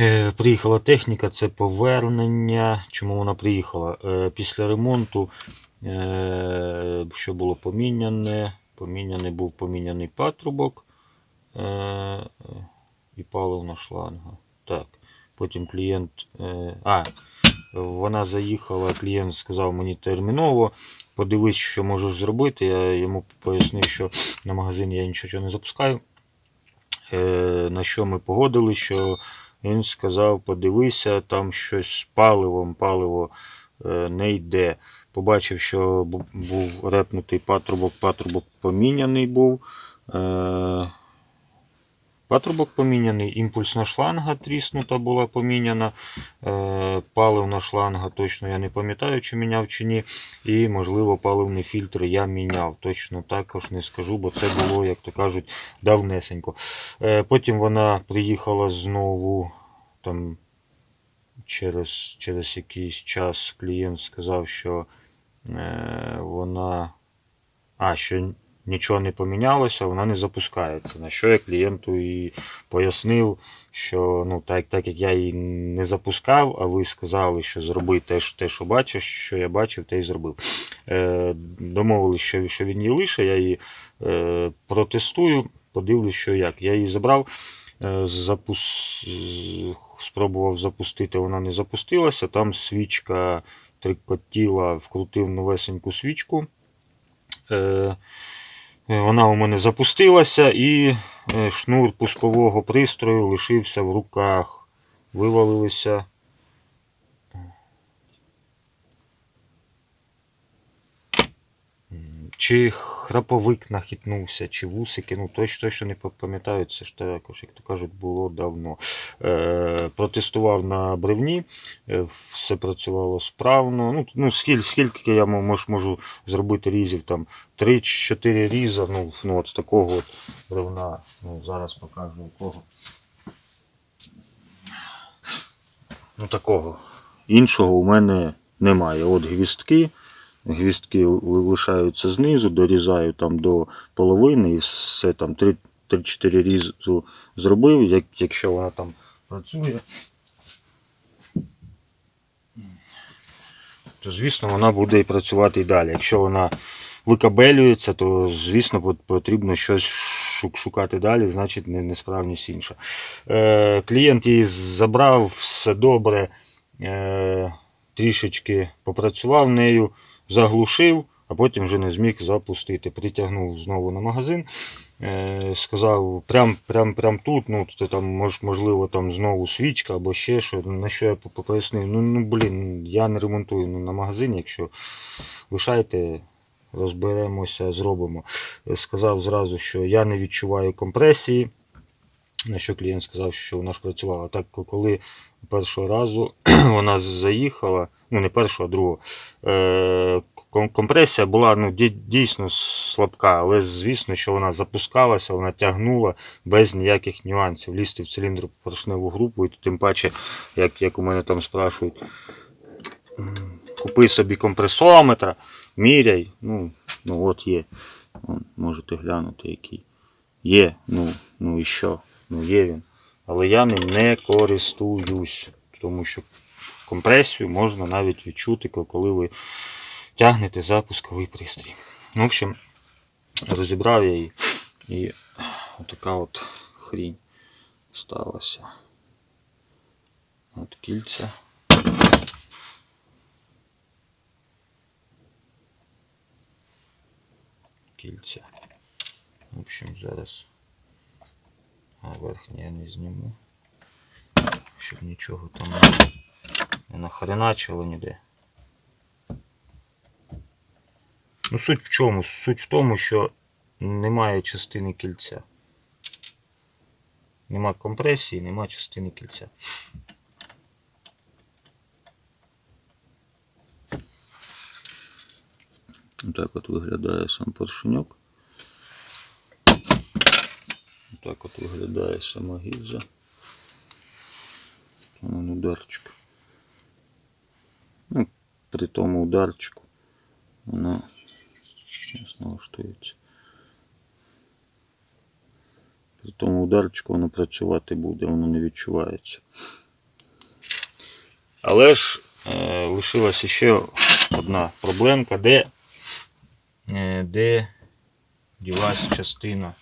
Е, Приїхала техніка, це повернення. Чому вона приїхала? Е, Після ремонту, е, що було поміняне, поміняний був поміняний патрубок і паливна шланга. Так. Потім клієнт. А, вона заїхала, клієнт сказав мені терміново. Подивись, що можеш зробити. Я йому пояснив, що на магазині я нічого не запускаю. На що ми погодили, що він сказав: подивися, там щось з паливом, паливо е, не йде. Побачив, що був репнутий патрубок, патрубок поміняний був. Патрубок поміняний, імпульсна шланга тріснута була поміняна. Е, паливна шланга точно я не пам'ятаю, чи міняв чи ні. І, можливо, паливний фільтр я міняв. Точно також не скажу, бо це було, як то кажуть, давнесенько. Е, потім вона приїхала знову там через, через якийсь час клієнт сказав, що е, вона. А, що нічого не помінялося, вона не запускається. На що я клієнту і пояснив, що ну, так, так як я її не запускав, а ви сказали, що зроби те, те що бачиш, що я бачив, те і зробив. Е, домовились, що, що він її лише, я її е, протестую, подивлюсь, що як. Я її забрав, е, запус... спробував запустити, вона не запустилася. Там свічка трикотіла, вкрутив новесеньку свічку. Е, вона у мене запустилася і е, шнур пускового пристрою лишився в руках. Вивалилися. Чих. Чи храповик нахитнувся, чи вусики, ну точно, точно не пам'ятаю, це ж також, як то кажуть, було давно. Е, протестував на бревні, е, все працювало справно. Ну, ну скільки, скільки я мож, можу зробити різів, там 3-4 різа, ну, ну от такого от бревна, ну зараз покажу якого. Ну такого. Іншого у мене немає. От гвістки. Гвістки ли- лишаються знизу, дорізаю там до половини і все там 3 3-4 різу зробив, як, якщо вона там працює. То звісно вона буде і працювати і далі. Якщо вона викабелюється, то звісно потрібно щось шукати далі, значить не- несправність інша. Е, клієнт її забрав, все добре. Е, трішечки попрацював нею, заглушив, а потім вже не зміг запустити. Притягнув знову на магазин. Е, сказав, прям, прям, прям тут, ну, це там, мож, можливо, там знову свічка або ще що. На що я пояснив, ну, ну блін, я не ремонтую ну, на магазині, якщо лишайте, розберемося, зробимо. Е, Сказав зразу, що я не відчуваю компресії. На що клієнт сказав, що вона ж працювала. Так, коли першого разу вона заїхала, ну не першого, а другого, е, компресія була ну, дійсно слабка, але звісно, що вона запускалася, вона тягнула без ніяких нюансів. Лізти в циліндр поршневу групу, і тим паче, як, як у мене там спрашують, купи собі компресометр, міряй. Ну, ну от є. Можете глянути, який. Є, ну, ну і що? Ну є він. Але я ним не користуюсь, тому що компресію можна навіть відчути, коли ви тягнете запусковий пристрій. В общем, розібрав я її і отака от хрінь сталася. От кільця. Кільця. В общем, зараз а верхній я не зніму. Щоб нічого там не, не нахреначило ніде. Ну, суть в чому? Суть в тому, що немає частини кільця. Нема компресії, нема частини кільця. Так от виглядає сам поршеньок. Так от виглядає сама гільза. Там ударчик. При тому ударчику вона налаштується. При тому ударчику воно працювати буде, воно не відчувається. Але ж е, лишилася ще одна проблемка, де, е, де ділась частина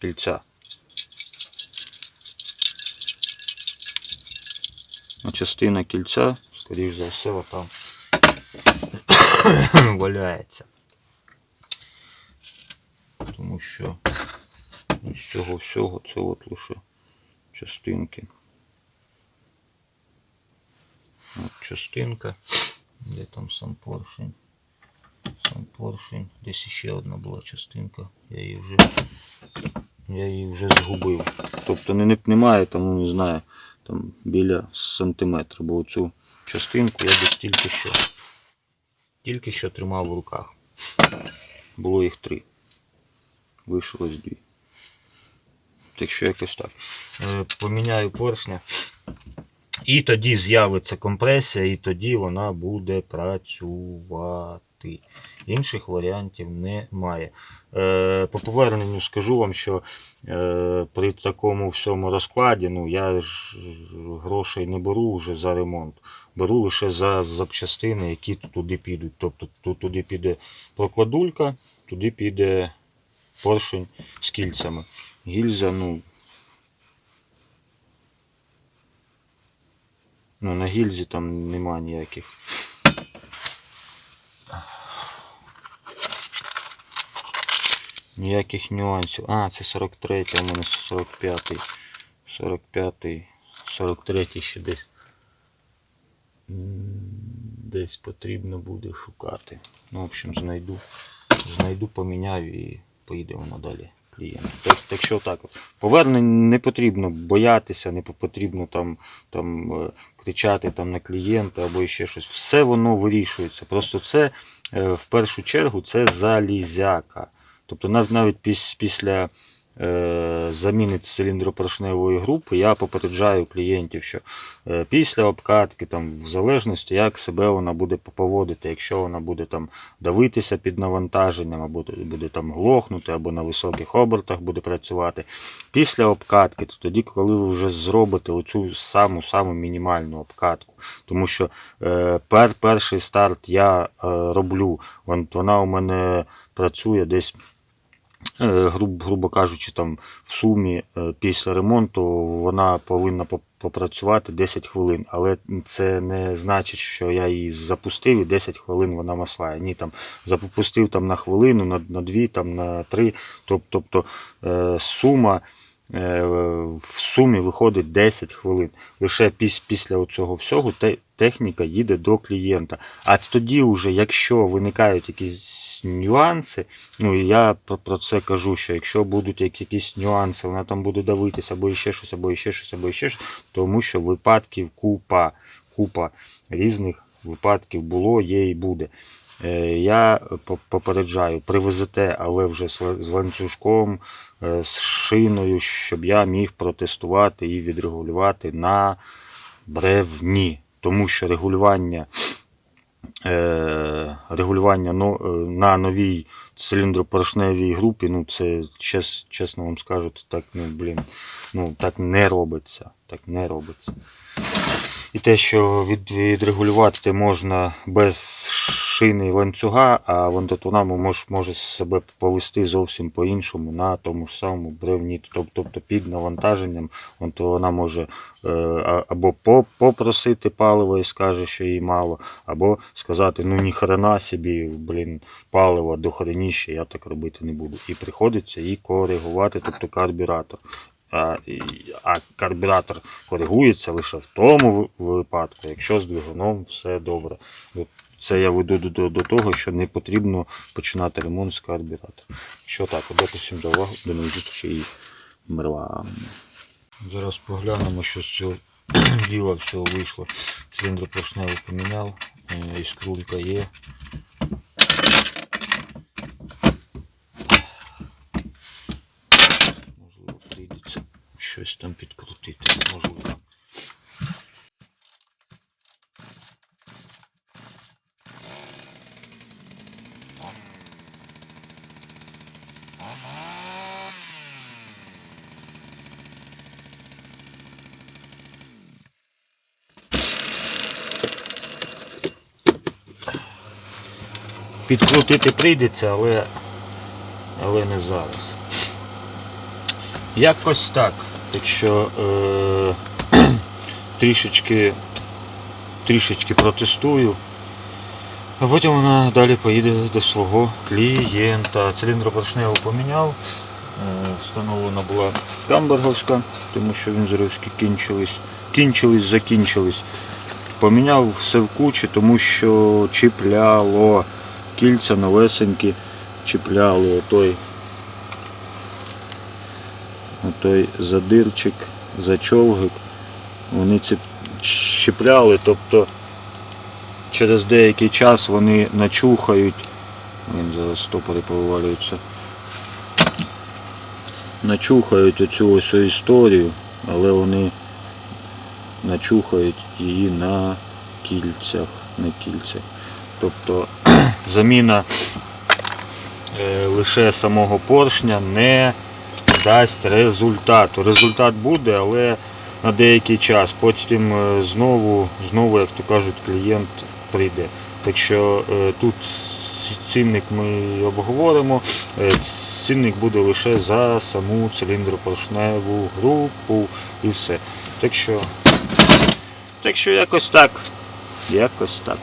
кільця. Частина кільця, скоріш за все, там валяється. Тому що з цього всього це от лише частинки. От частинка. Де там сам поршень? Сам поршень. Десь ще одна була частинка. Я її вже, я її вже згубив. Тобто не, не- немає там, ну, не знаю, там біля сантиметра, бо цю частинку я десь тільки що. Тільки що тримав в руках. Було їх три. Лишилось дві. Так що якось так. Е, Поміняю поршня. І тоді з'явиться компресія, і тоді вона буде працювати. Інших варіантів немає. Е, по поверненню скажу вам, що е, при такому всьому розкладі ну, я ж грошей не беру вже за ремонт. Беру лише за запчастини, які туди підуть. Тобто туди піде прокладулька, туди піде поршень з кільцями. Гільза, ну. Ну, на гільзі там нема ніяких. Ніяких нюансів. А, це 43, а в мене 45. 45, 43 ще десь. Десь потрібно буде шукати. Ну, в общем, знайду. Знайду, поміняю і поїде воно далі клієнту. Так, так що так. Повернень не потрібно боятися, не потрібно там, там е, кричати там, на клієнта або ще щось. Все воно вирішується. Просто це е, в першу чергу це залізяка. Тобто навіть піс- після е, заміни циліндропоршневої групи я попереджаю клієнтів, що е, після обкатки, там, в залежності, як себе вона буде поводити, якщо вона буде там давитися під навантаженням, або буде там глохнути, або на високих обертах буде працювати. Після обкатки, то тоді, коли ви вже зробите оцю саму саму мінімальну обкатку. Тому що е, пер, перший старт я роблю, вона у мене працює десь е, грубо, кажучи, там в сумі е, після ремонту вона повинна попрацювати 10 хвилин. Але це не значить, що я її запустив і 10 хвилин вона маслає. Ні, там запустив там на хвилину, на, на дві, там на три. Тоб- Тобто е, сума. В сумі виходить 10 хвилин. Лише піс, після цього всього те, техніка їде до клієнта. А тоді, вже, якщо виникають якісь нюанси, ну і я про, це кажу, що якщо будуть якісь нюанси, вона там буде давитися, або ще щось, або ще щось, або ще щось, тому що випадків купа, купа різних випадків було, є і буде. Е, Я попереджаю, привезете, але вже з ланцюжком, е, з шиною, щоб я міг протестувати і відрегулювати на бревні. Тому що регулювання регулювання е, на новій циліндропорошневій групі, ну це чесно вам скажу, так, ну, блін, ну, так не робиться. Так не робиться. І те, що від, відрегулювати можна без шини ланцюга, а вона може, може себе повести зовсім по-іншому на тому ж самому бревні. Тобто під навантаженням вона може е, або попросити паливо і скаже, що їй мало, або сказати, ну ні хрена собі, блін, паливо дохреніше, я так робити не буду. І приходиться її коригувати, тобто карбюратор. А, а карбюратор коригується лише в тому випадку, якщо з двигуном все добре. Це я веду до, до, до того, що не потрібно починати ремонт з карбюратора. Що так, всім за увагу, до нових зустрічей і мир вам. Зараз поглянемо, що з цього діла всього вийшло. Циліндропоршневу поміняв, е, іскрулька є. Можливо, прийдеться щось там підкрутити. Можливо. Підкрутити прийдеться, але, але не зараз. Якось так. Якщо е, трішечки, трішечки протестую, а потім вона далі поїде до свого клієнта. Циліндропоршневу поміняв. Е, Встановлена була камберговська, тому що вінзорівські кінчились, кінчились, закінчились. Поміняв все в кучі, тому що чіпляло. Кільця новесенькі чіпляли отой, отой задирчик, зачовгик. Вони ці чіпляли, тобто через деякий час вони начухають. Він зараз стопори повивалюються. Начухають оцю ось історію, але вони начухають її на кільцях. На кільцях. Тобто заміна е, лише самого поршня не дасть результату. Результат буде, але на деякий час. Потім е, знову, знову, як то кажуть, клієнт прийде. Так що е, тут цінник ми обговоримо. Цінник буде лише за саму циліндропоршневу групу і все. Так що, так що якось так. Якось так.